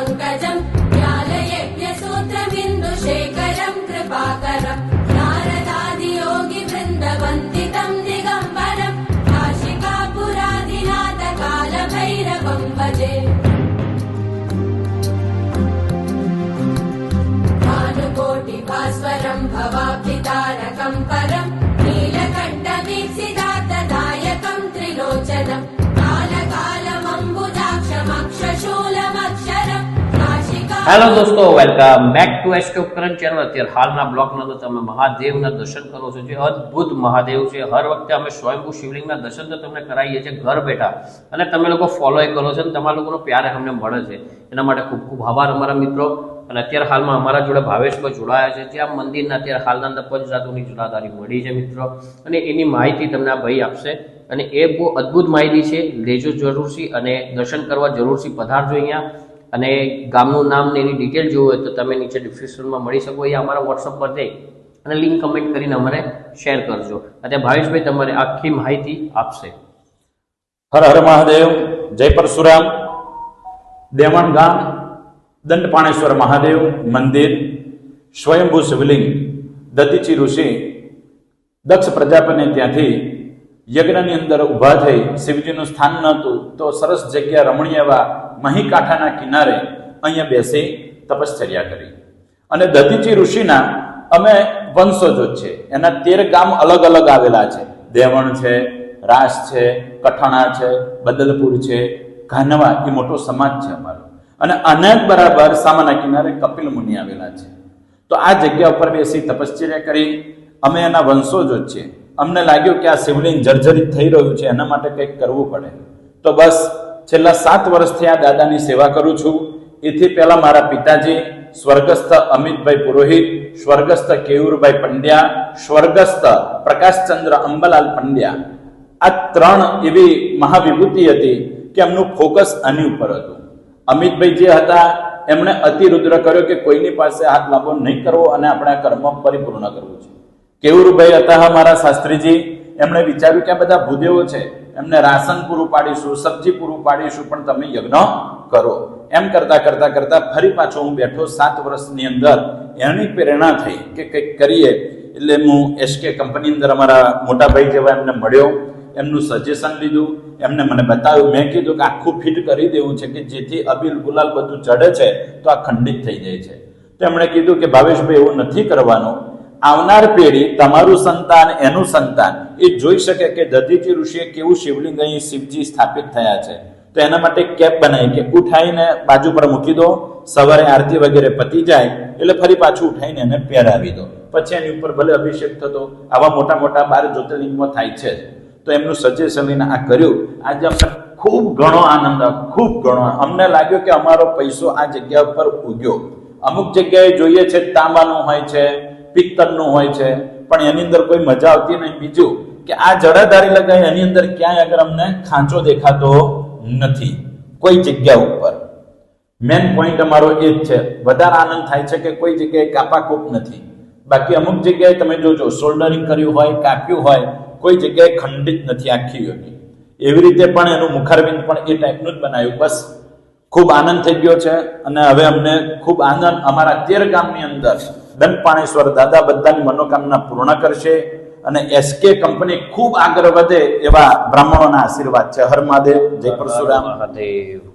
पङ्कजम् ज्ञानयज्ञसूत्रबिन्दुशेखरम् कृपाकरम् नारदादियोगिवृन्दवन्दितम् दिगम्बरम् काशिकापुरादिनाथकालभैरवम् भजे। भानुकोटिभास्वरम् भवाब्धितारकम् परम् હેલો દોસ્તો welcome back to SK Upkaran channel અત્યારે હાલના બ્લોગના અંદર તમે મહાદેવના દર્શન કરો છો. જે અદ્ભુત મહાદેવ છે. હર વખતે અમે સ્વયંભૂ શિવલિંગના દર્શન તો તમને કરાવીએ છીએ ઘર બેઠા. અને તમે લોકો ફોલો કરો છો અને તમારા લોકોનો પ્યાર અમને મળે છે. એના માટે ખૂબ ખૂબ આભાર અમારા મિત્રો. અને અત્યારે હાલમાં અમારા જોડે ભાવેશભાઈ જોડાયા છે. જ્યાં મંદિરના અત્યારે હાલના અંદર પંચધાતુની જોડાદારી મળી છે મિત્રો. અને એની માહિતી તમને આ ભાઈ આપશે. અને એ બહુ અદ્ભુત માહિતી છે. લેજો જરૂરથી અને દર્શન કરવા જરૂરથી પધારજો અહીંયા. અને ગામનું નામ ને એની ડિટેલ જોવું હોય તો તમે નીચે ડિસ્ક્રિપ્શનમાં મળી શકો. એ અમારા વોટ્સઅપ પર જઈ અને લિંક કમેન્ટ કરીને અમારે શેર કરજો. અને ભાવેશભાઈ તમારે આખી માહિતી આપશે. હર હર મહાદેવ, જય પરશુરામ. દેવણ ગામ, દંડપાણેશ્વર મહાદેવ, મંદિર, સ્વયંભૂ શિવલિંગ, દતીચી ઋષિ, દક્ષ પ્રજાપતિને ત્યાંથી યજ્ઞની અંદર ઊભા થઈ શિવજીનું સ્થાન નહોતું તો સરસ જગ્યા રમણીય એવા મહીકાંઠાના કિનારે અહીંયા બેસી તપશ્ચર્યા કરી. અને દતીચી ઋષિના અમે વંશજો છે, એના તેર ગામ અલગ અલગ આવેલા છે. દેવણ છે, રાસ છે, કઠણા છે, બદલપુર છે, ઘાનવા, એ મોટો સમાજ છે અમારો. અને અનેક બરાબર સામાના કિનારે કપિલ મુનિ આવેલા છે. તો આ જગ્યા ઉપર બેસી તપશ્ચર્યા કરી, અમે એના વંશોજો જ છીએ અમને લાગ્યું કે આ શિવલિંગ જર્જરિત થઈ રહ્યું છે, એના માટે કંઈક કરવું પડે. તો બસ, છેલ્લા સાત વર્ષથી આ દાદાની સેવા કરું છું. એથી પહેલા મારા પિતાજી, સ્વર્ગસ્થ અમિતભાઈ પુરોહિત, સ્વર્ગસ્થ કેયુરભાઈ પંડ્યા, સ્વર્ગસ્થ પ્રકાશચંદ્ર અંબલાલ પંડ્યા. આ ત્રણ એવી મહાવિભૂતિ હતી કે એમનું ફોકસ આની ઉપર હતું. અમિતભાઈ જે હતા, એમણે અતિરુદ્ર કર્યો કે કોઈની પાસે હાથ લાંબો નહીં કરવો અને આપણે આ કર્મ પરિપૂર્ણ કરવું છે. કેવુરભાઈ હતા મારા શાસ્ત્રીજી? એમણે વિચાર્યું કે આ બધા ભૂદેવો છે. એમને રાશન પૂરું પાડીશું, સબ્જી પૂરું પાડીશું, પણ તમે યજ્ઞ કરો. એમ કરતા કરતા કરતા ફરી પાછો હું બેઠો સાત વર્ષની અંદર. એની પ્રેરણા થઈ કે કંઈક કરીએ. એટલે હું એસકે કંપની અંદર અમારા મોટા ભાઈ જેવા એમને મળ્યો. એમનું સજેશન લીધું. એમને મને બતાવ્યું. મેં કીધું કે આખું ફિટ કરી દેવું છે કે જેથી અબીલ ગુલાલ બધું ચડે છે, તો આ ખંડિત થઈ જાય છે. તો એમણે કીધું કે ભાવેશભાઈ, એવું નથી કરવાનું. આવનાર પેઢી તમારું સંતાન, એનું સંતાન. એ જોઈ શકે કે દધીજી ઋષિએ કેવું શિવલિંગ અહીં શિવજી સ્થાપિત થયા છે. તો એના માટે કેપ બનાવી કે ઉઠાઈને બાજુ પર મૂકી દો. સવારે આરતી વગેરે પતી જાય એટલે ફરી પાછું ઉઠાઈને એને પહેરાવી દો. પછી એની ઉપર ભલે અભિષેક થતો, આવા મોટા મોટા બાર જ્યોતિર્લિંગમાં થાય છે તો એમનું સજેશન લઈને આ કર્યું. આજે અમને ખૂબ ઘણો આનંદ, ખૂબ ઘણો અમને લાગ્યો કે અમારો પૈસો આ જગ્યા ઉપર ઉગ્યો. અમુક જગ્યાએ જોઈએ છે તાંબાનું હોય છે પિત્તળનું હોય છે, પણ એની અંદર કોઈ મજા આવતી નહીં. બીજું કે આ જડાધારી લગાવી એની અંદર ક્યાંય આગળ અમને ખાંચો દેખાતો નથી, કોઈ જગ્યા ઉપર. મેન પોઈન્ટ અમારો એ જ છે, વધારે આનંદ થાય છે કે કોઈ જગ્યાએ કાપાકૂપ નથી. બાકી અમુક જગ્યાએ તમે જોજો શોલ્ડરિંગ કર્યું હોય, કાપ્યું હોય, કોઈ જગ્યાએ ખંડિત નથી આખી યોગી એવી રીતે પણ એનું મુખારબિંદ પણ એ ટાઈપનું જ બનાવ્યું બસ, ખૂબ આનંદ થઈ ગયો છે અને હવે અમને ખૂબ આનંદ, અમારા તેર ગામની અંદર દંડપાણેશ્વર દાદા બધાની મનોકામના પૂર્ણ કરશે અને એસકે કંપની ખૂબ આગળ વધે એવા બ્રાહ્મણોના આશીર્વાદ છે. હર મહાદેવ જય પરશુરામ. મહાદેવ.